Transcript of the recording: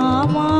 আমার